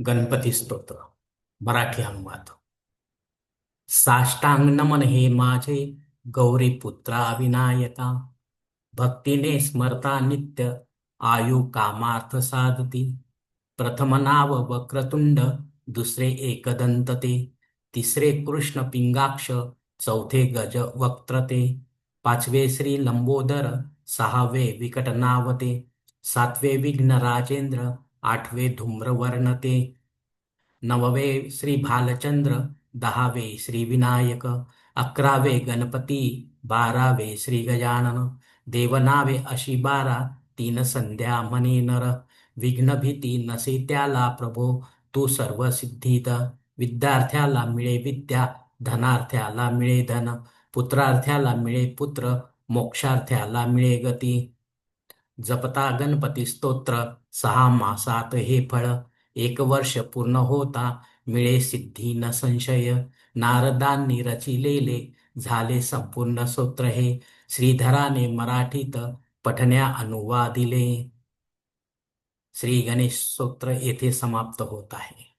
गणपती स्तोत्र. मराठी अनुवाद. साष्टांग नमन हे माझे गौरी पुत्रा विनायका. भक्तीने स्मरता नित्य आयु कामार्थ साधती. प्रथम नाव वक्रतुंड दुसरे एकदंत ते तिसरे कृष्ण पिंगाक्ष चौथे गज वक्त्रते. पाचवे श्री लंबोदर सहावे विकट नावते सातवे विघ्न राजेंद्र आठवे धूम्रवर्णते। नववे श्री भालचंद्र दहावे श्री विनायक अकरावे गणपती बारावे श्री गजानन देवनावे अशी बारा तीन संध्या मने नर विघ्न भीती नसे त्याला प्रभो तू सर्व सिद्धीत विद्यार्थ्याला मिळे विद्या धनार्थ्याला मिळे धन पुत्रार्थ्याला मिळे पुत्र मोक्षार्थ्याला मिळे गती। जपता गणपती स्तोत्र सहा मासात हे फळ. एक वर्ष पूर्ण होता मिळे सिद्धी न संशय. नारदांनी रचिलेले झाले संपूर्ण स्तोत्र हे. श्रीधराने मराठीत पठण्या अनुवादिले. श्री गणेश स्तोत्र येथे समाप्त होत आहे.